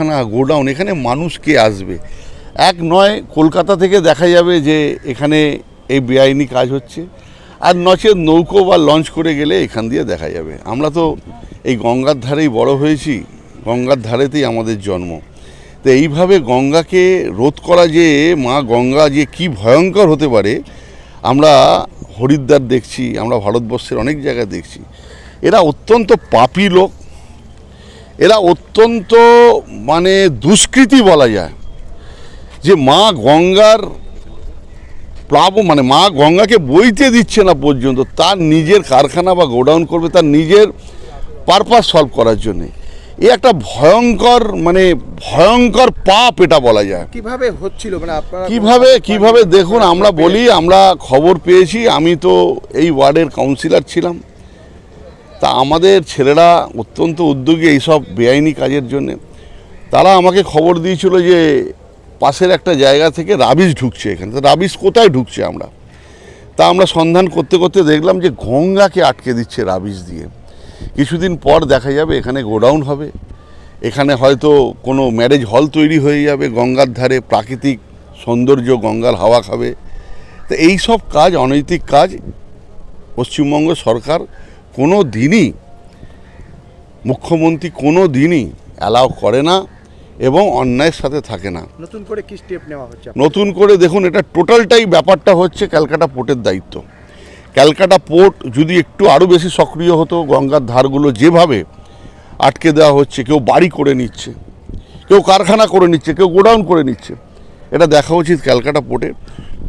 কারখানা গোডাউন, এখানে মানুষ কে আসবে? এক নয়, কলকাতা থেকে দেখা যাবে যে এখানে এই বেআইনি কাজ হচ্ছে। আর নচেত নৌকো বা লঞ্চ করে গেলে এখান দিয়ে দেখা যাবে। আমরা তো এই গঙ্গার ধারেই বড় হয়েছি। গঙ্গার ধারেতেই আমাদের জন্ম। তো এইভাবে গঙ্গাকে রোধ করা যে, মা গঙ্গা যে কি ভয়ঙ্কর হতে পারে, আমরা হরিদ্বার দেখছি, আমরা ভারতবর্ষের অনেক জায়গায় দেখছি। এরা অত্যন্ত পাপী লোক। এরা অত্যন্ত মানে দুষ্কৃতি বলা যায়। যে মা গঙ্গার প্লাব মানে মা গঙ্গাকে বইতে দিচ্ছে না পর্যন্ত তার নিজের কারখানা বা গোডাউন করবে তার নিজের পারপাস সলভ করার জন্যে। এ একটা ভয়ঙ্কর মানে ভয়ঙ্কর পাপ এটা বলা যায়। কীভাবে হচ্ছিল? মানে আপনারা কীভাবে কীভাবে দেখুন আমরা বলি আমরা খবর পেয়েছি। আমি তো এই ওয়ার্ডের কাউন্সিলর ছিলাম। তা আমাদের ছেলেরা অত্যন্ত উদ্যোগী এইসব বেআইনি কাজের জন্যে। তারা আমাকে খবর দিয়েছিল যে পাশের একটা জায়গা থেকে রাবিশ ঢুকছে এখানে। তো রাবিশ কোথায় ঢুকছে আমরা? তা আমরা সন্ধান করতে করতে দেখলাম যে গঙ্গাকে আটকে দিচ্ছে রাবিশ দিয়ে। কিছুদিন পর দেখা যাবে এখানে গোডাউন হবে। এখানে হয়তো কোনো ম্যারেজ হল তৈরি হয়ে যাবে, গঙ্গার ধারে প্রাকৃতিক সৌন্দর্য গঙ্গার হাওয়া খাবে। তো এইসব কাজ, অনৈতিক কাজ পশ্চিমবঙ্গ সরকার কোনো দিনই মুখ্যমন্ত্রী কোনো দিনই অ্যালাউ করে না এবং অন্যায়ের সাথে থাকে না। নতুন করে কি স্টেপ নেওয়া হচ্ছে নতুন করে দেখুন এটা টোটালটাই ব্যাপারটা হচ্ছে ক্যালকাটা পোর্টের দায়িত্ব। ক্যালকাটা পোর্ট যদি একটু আরও বেশি সক্রিয় হতো গঙ্গার ধারগুলো যেভাবে আটকে দেওয়া হচ্ছে কেউ বাড়ি করে নিচ্ছে কেউ কারখানা করে নিচ্ছে কেউ গোডাউন করে নিচ্ছে এটা দেখা উচিত ক্যালকাটা পোর্টে।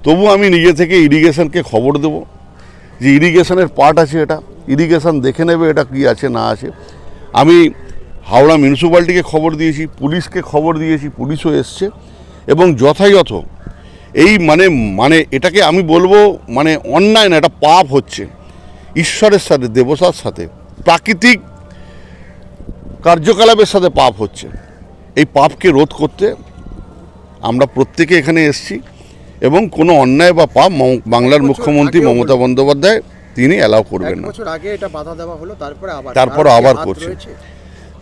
তবু আমি নিজে থেকে ইরিগেশনকে খবর দেব যে ইরিগেশনের পার্ট আছে এটা। ইরিগেশন দেখে নেবে এটা কি আছে না আছে। আমি হাওড়া মিউনিসিপ্যালিটিকে খবর দিয়েছি পুলিশকে খবর দিয়েছি পুলিশও এসছে। এবং যথাযথ এই মানে মানে এটাকে আমি বলব মানে অন্যায় না এটা পাপ হচ্ছে ঈশ্বরের সাথে দেবতার সাথে। প্রাকৃতিক কার্যকলাপের সাথে পাপ হচ্ছে। এই পাপকে রোধ করতে আমরা প্রত্যেকে এখানে এসেছি। এবং কোনো অন্যায় বা পাপ বাংলার মুখ্যমন্ত্রী মমতা বন্দ্যোপাধ্যায় তিনি অ্যালাউ করবেন না। বছর আগে এটা বাধা দেওয়া হলো তারপরে আবার তারপরে আবার করছে।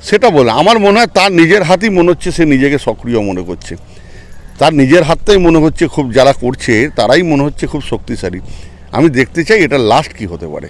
সেটা বলে আমার মনে হয় তার নিজের হাতই মনে হচ্ছে সে নিজেকে সক্রিয় মনে করছে। তার নিজের হাতটাই মনে হচ্ছে খুব যারা করছে তারাই মনে হচ্ছে খুব শক্তিশালী। আমি দেখতে চাই এটা লাস্ট কি হতে পারে।